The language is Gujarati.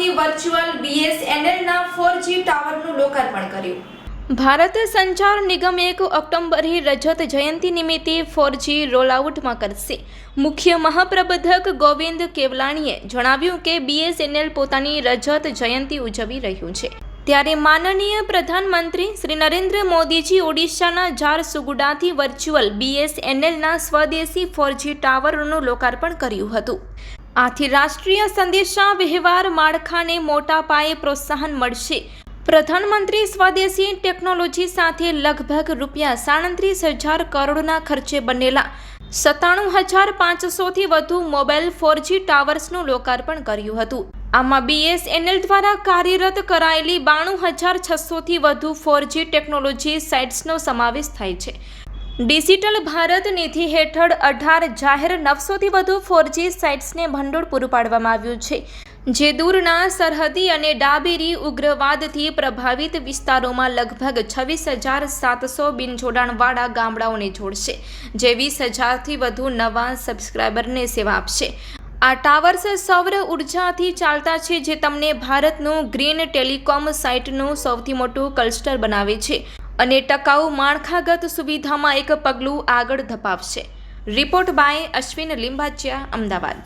કંપની વર્ચ્યુઅલ બીએસએનએલના ફોર જી ટાવરનું લોકાર્પણ કર્યું. ભારત સંચાર નિગમ એક ઓક્ટોબરે રજત જયંતિ નિમિત્તે ફોર જી રોલઆઉટમાં કરશે. મુખ્ય મહાપ્રબંધક ગોવિંદ કેવલાણીએ જણાવ્યું કે બીએસએનએલ પોતાની રજત જયંતિ ઉજવી રહ્યું છે. ત્યારે માનનીય પ્રધાનમંત્રી શ્રી નરેન્દ્ર મોદીજી ઓડિશાના ઝારસુગુડાથી વર્ચ્યુઅલ બીએસએનએલના સ્વદેશી ફોર જી ટાવરનું લોકાર્પણ કર્યું હતું. આથી રાષ્ટ્રીય સંદેશા વ્યવહાર માળખાને મોટા પાયે પ્રોત્સાહન મળશે. પ્રધાનમંત્રી સ્વદેશી ટેકનોલોજી સાથે લગભગ રૂપિયા સાડત્રીસ હજાર કરોડના ખર્ચે બનેલા સત્તાણું હજાર પાંચસોથી વધુ મોબાઈલ ફોરજી ટાવર્સનું લોકાર્પણ કર્યું હતું. આમાં બીએસએનએલ દ્વારા કાર્યરત કરાયેલી બાણું હજાર છસોથી વધુ ફોરજી ટેકનોલોજી સાઇટ્સનો સમાવેશ થાય છે. ડિજિટલ ભારત નીતિ હેઠળ અઢાર જાહેર નવસોથી વધુ ફોરજી સાઇટ્સને ભંડોળ પૂરું પાડવામાં આવ્યું છે, જે દૂરના સરહદી અને ડાબેરી ઉગ્રવાદથી પ્રભાવિત વિસ્તારોમાં લગભગ છવ્વીસ હજાર સાતસો બિનજોડાણવાળા ગામડાઓને જોડશે, જે વીસ હજારથી વધુ નવા સબસ્ક્રાઇબરને સેવા આપશે. આ ટાવર્સ સૌર ઉર્જાથી ચાલતા છે, જે તમને ભારતનું ગ્રીન ટેલિકોમ સાઇટનું સૌથી મોટું ક્લસ્ટર બનાવે છે. અને ટકાઉ માળખાગત સુવિધામાં એક પગલું આગળ ધપાવશે. Report by Ashwin Limbachiya Ahmedabad.